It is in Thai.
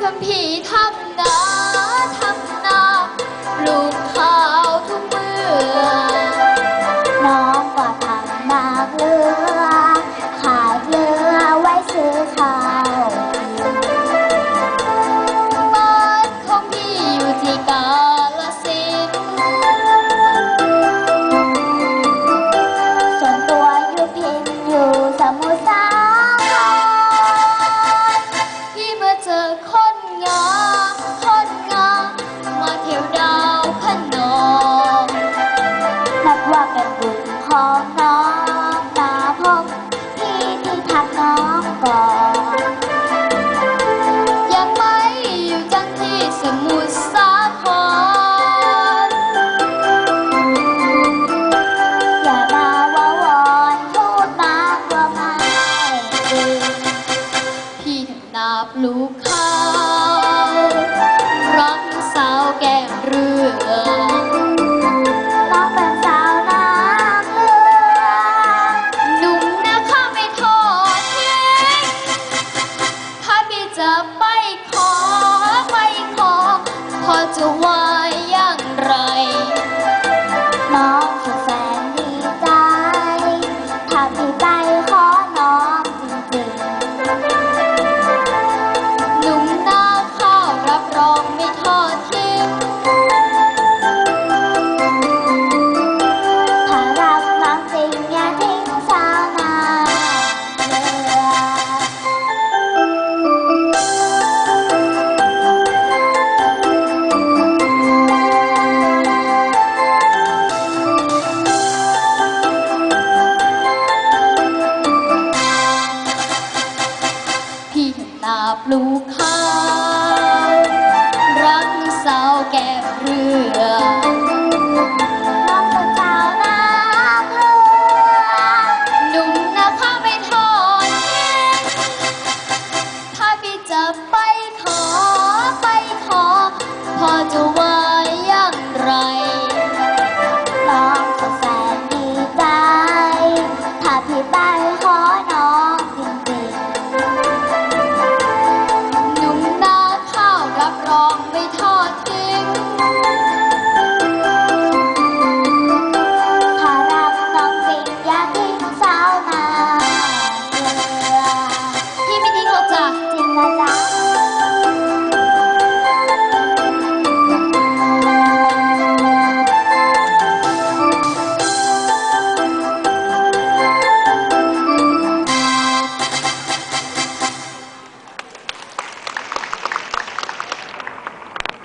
เป็นผีทำนา กับลูกค้ารักสาวแก้มเรืองน้องเป็นสาวน้ำเลือหนุ่มนะคะไม่ทอดทิ้งถ้าพี่จะไปขอไปขอ พอจะว่าอย่างไร 他。